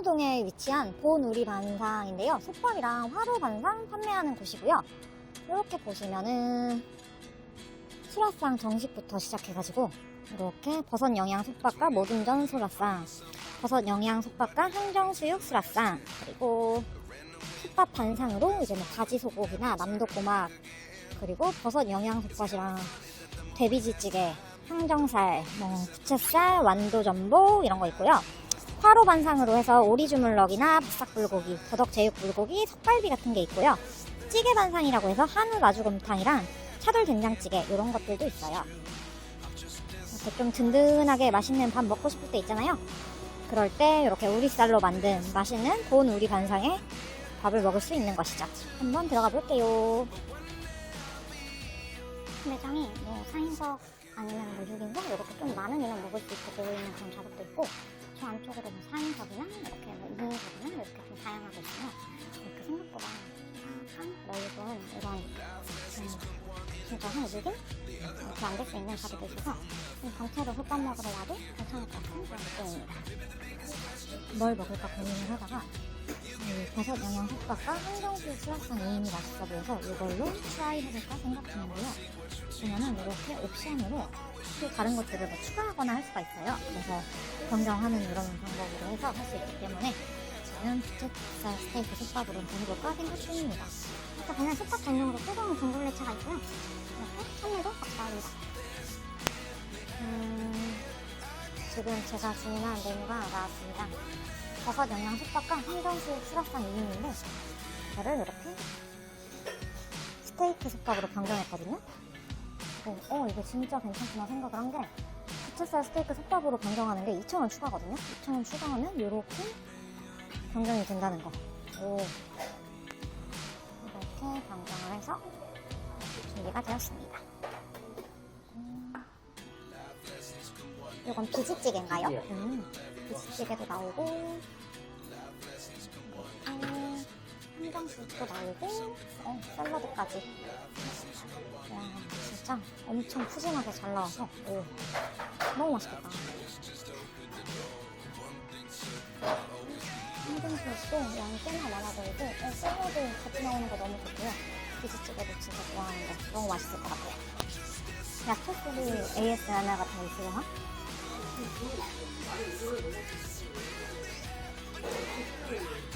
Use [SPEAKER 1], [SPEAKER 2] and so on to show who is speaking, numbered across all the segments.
[SPEAKER 1] 신호동에 위치한 본우리 반상인데요. 솥밥이랑 화로 반상 판매하는 곳이고요. 이렇게 보시면은 수라상 정식부터 시작해가지고 이렇게 버섯 영양 솥밥과 모듬전 수라상, 버섯 영양 솥밥과 항정수육 수라상, 그리고 솥밥 반상으로 이제 뭐 가지 소고기나 남도꼬막, 그리고 버섯 영양 솥밥이랑 데비지찌개, 항정살, 뭐 부채살, 완도전복 이런 거 있고요. 화로 반상으로 해서 오리 주물럭이나 바싹 불고기, 더덕 제육 불고기, 석갈비 같은 게 있고요. 찌개 반상이라고 해서 한우 마주곰탕이랑 차돌 된장찌개 이런 것들도 있어요. 이렇게 좀 든든하게 맛있는 밥 먹고 싶을 때 있잖아요. 그럴 때 이렇게 우리쌀로 만든 맛있는 본 우리 반상에 밥을 먹을 수 있는 것이죠. 한번 들어가 볼게요. 매장이 뭐 4인석 아니면 뭐 6인석 이렇게 좀 많은 인원 먹을 수 있게 되어 있는 그런 작업도 있고 저 안쪽으로 뭐 4인석이나 이렇게 뭐 2인석이나 이렇게 좀 다양하게 있어요. 이렇게 생각보다 한 넓은 이런 음, 진짜 한 6인? 이렇게 앉을 수 있는 자리도 있어서 이 단체로 솥밥 먹으러 와도 괜찮을 것 같은 그런 느낌입니다. 뭘 먹을까 고민을 하다가 이 버섯 영양 솥밥과 한정수 수락산 2인이 맛있어 보여서 이걸로 트라이 해볼까 생각 중인데요. 보면은 이렇게 옵션으로 또 다른 것들을 뭐 추가하거나 할 수가 있어요. 그래서 변경하는 이런 방법으로 해서 할 수 있기 때문에 저는 부채살 스테이크 솥밥으로 해볼까 생각 중입니다. 이렇게 보면 솥밥 전용으로 뜨거운 둥글레차가 있고요. 이렇게 찬물도 적당합니다. 음, 지금 제가 주문한 메뉴가 나왔습니다. 버섯 영양 솥밥과 한정수 수락산 2인인데 이거를 이렇게 스테이크 솥밥으로 변경했거든요. 어, 어, 이거 진짜 괜찮구나 생각을 한 게 부채살 스테이크 솥밥으로 변경하는 게 2,000원 추가거든요. 2,000원 추가하면 이렇게 변경이 된다는 거. 오. 이렇게 변경을 해서 준비가 되었습니다. 음. 이건 비지찌개인가요?
[SPEAKER 2] 예.
[SPEAKER 1] 음, 비지찌개도 나오고 한정수도 나오고 어, 샐러드까지 와 진짜 엄청 푸짐하게 잘 나와서 오, 너무 맛있겠다 한정수도 양이 꽤나 많아 보이고 어, 샐러드 같이 나오는 거 너무 좋고요 비지찌개도 진짜 좋아하는데 너무 맛있을 것 같아요 야채 소리 ASMR 같은 거 있으려나? 음.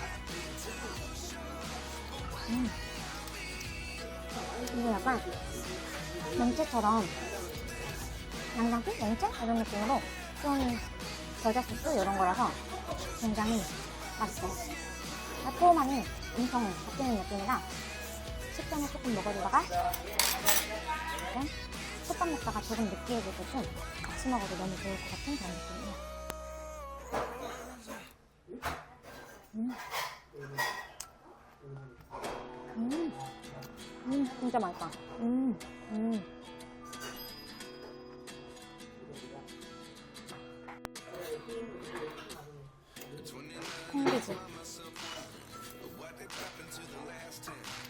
[SPEAKER 1] 이거 약간 맹채처럼 양장피? 맹채? 이런 느낌으로 좀 겨자 소스 이런 거라서 굉장히 맛있어요. 달콤함이 엄청 바뀌는 느낌이라 식전에 조금 먹어주다가 이렇게 솥밥 먹다가 조금 느끼해질 때좀 같이 먹어도 너무 좋을 것 같은 그런 느낌이에요. 진짜 맛있다. 음, 음. 콩비지.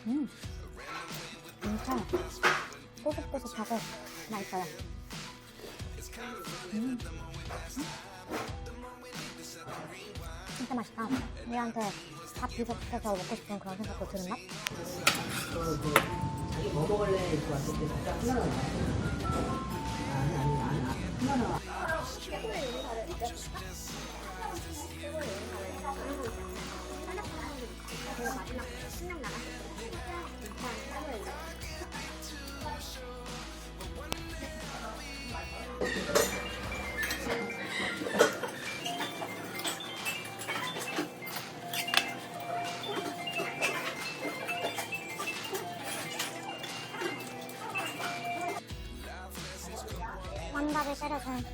[SPEAKER 1] 음. 엄청 뽀득뽀득하고 맛있어요. 음. 진짜 맛있다. 우리한테 밥 비벼서 먹고 싶은 그런 생각도 드는 맛?
[SPEAKER 2] 자기 뭐 먹을래? 이렇게 왔을 때 진짜 하나는 아니 아니 아니 하나는
[SPEAKER 1] 완밥을 때려준.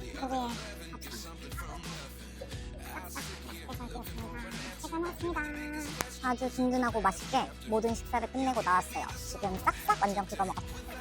[SPEAKER 1] 제가 먹었습니다. 아주 든든하고 맛있게 모든 식사를 끝내고 나왔어요. 지금 싹싹 완전 뜯어 먹었어요.